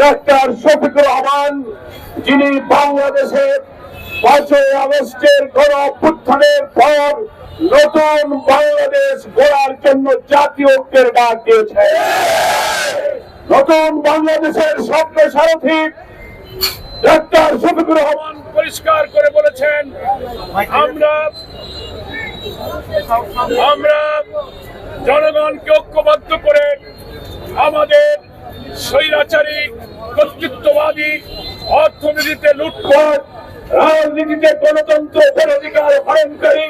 Doctor Shafiqur Rahman, যিনি বাংলাদেশের পাঁচই আগস্টের গণ অভ্যুত্থানের পর নতুন বাংলাদেশ গড়ার জন্য জাতীয় ঐক্যের ডাক দিয়েছে। নতুন বাংলাদেশের স্বপ্ন সারথী ডাক্তার শফিকুর রহমান পরিষ্কার করে বলেছেন, আমরা আমরা জনগণকে ঐক্যবদ্ধ করে আমাদের স্বৈরাচারী, কর্তৃত্ববাদী, অর্থনীতিতে লুটপাট, রাজনীতিতে গণতন্ত্র অধিকার হরণকারী,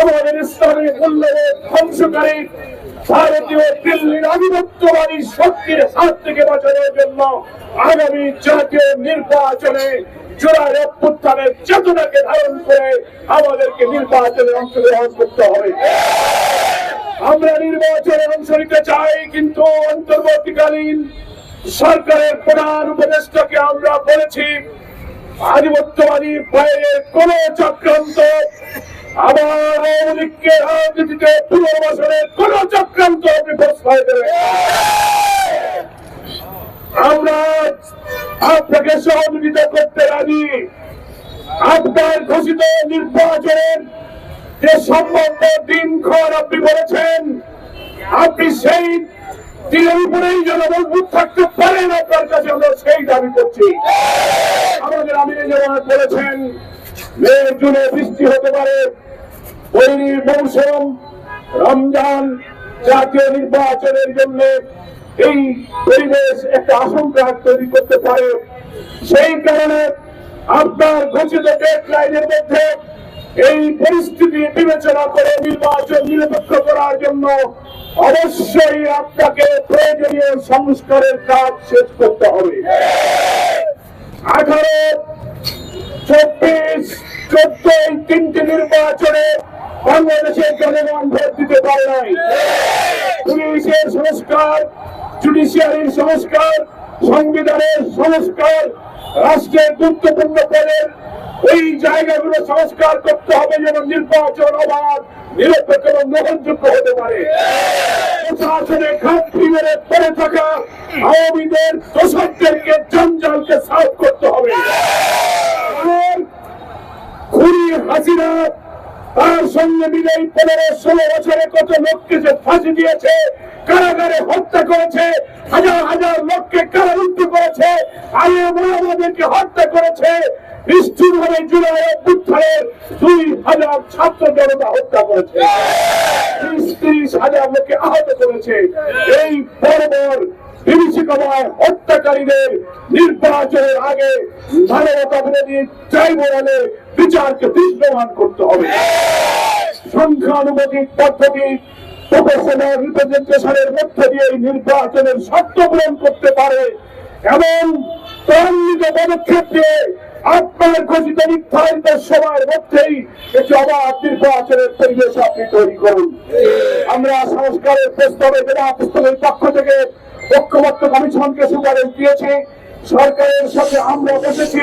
আমাদের ইসলামী মূল্যবোধ ধ্বংসকারী, ভারতীয় দিল্লির আধিপত্যবাদী শক্তির হাত থেকে বাঁচানোর জন্য আগামী জাতীয় নির্বাচনে চেতনাকে ধারণ করে আমাদেরকে নির্বাচনে অংশগ্রহণ করতে হবে। আমরা নির্বাচনে অংশ নিতে চাই, কিন্তু অন্তর্বর্তীকালীন সরকারের প্রধান উপদেষ্টাকে আমরা বলেছি, আধিপত্যবাদী বাইরে কোন চক্রান্ত, আবার আওয়ামী রাজনীতিতে পুনর্বাসনের কোন চক্রান্ত আপনি প্রশ্রয় দেবেন আমরা আপনাকে সহযোগিতা করতে রাজি। আপনার ঘোষিত নির্বাচনের যে সম্বন্ধ দিনক্ষণ আপনি বলেছেন, আপনি সেই উপরেই যেন মজবুত থাকতে পারেন আপনার কাছে আমরা সেই দাবি করছি। আমাদের আমির জামাত বলেছেন মে জুনে বৃষ্টি হতে পারে বৈরীর মৌসুম, রমজান জাতীয় নির্বাচনের জন্য এই পরিবেশ একটা আশঙ্কা তৈরি করতে পারে। সেই কারণে আপনার ঘোষিত ডেড লাইনের মধ্যে এই পরিস্থিতি বিবেচনা করে নির্বাচন নিরপেক্ষ করার জন্য অবশ্যই আপনাকে প্রয়োজনীয় সংস্কারের কাজ শেষ করতে হবে। আঠারো, চব্বিশ চোদ্দ এই তিনটি নির্বাচনে বাংলাদেশের জনগণ ভোট দিতে পারে নাই। পুলিশের সংস্কার, জুডিশিয়ারির সংস্কার, সংবিধানের সংস্কার রাষ্ট্রের গুরুত্বপূর্ণ পদের এই জায়গাগুলো সংস্কার করতে হবে যেন নির্বাচন অবাধ নিরপেক্ষ এবং গ্রহণযোগ্য হতে পারে। প্রশাসনে ঘাটতি মেরে পড়ে থাকা আওয়ামীদের জঞ্জালকে সাফ করতে হবে। খুনি তার সঙ্গে মিলে এই পনেরো ষোলো বছরে কত লোককে যে ফাঁসি দিয়েছে, কারাগারে হত্যা করেছে, হাজার হাজার লোককে কারারুদ্ধ করেছে আগে আমাদেরকে হত্যা করেছে নিষ্ঠুর ভাবে জুলাই অভ্যুত্থানের দুই হাজার ছাত্র জনতা হত্যা করেছে। ত্রিশ হাজার লোককে আহত করেছে। এই বর্বর বিভীষিকাময় হত্যাকারীদের নির্বাচনের আগে মানবতা বিরোধী ট্রাইব্যুনালে বিচারকে দৃশ্যমান করতে হবে। সংখ্যানুপাতিক পদ্ধতি নির্বাচনের করতে পারে এবং ত্বরান্বিত পদক্ষেপ দিয়ে আপনার ঘোষিত সময়ের মধ্যেই একটি অবাধ নির্বাচনের পরিবেশ আপনি তৈরি করুন। আমরা সংস্কারের প্রস্তাবে জেলা পক্ষ থেকে ঐক্যবদ্ধ কমিশনকে সুপারিশ দিয়েছি। সরকারের সাথে আমরা বসেছি।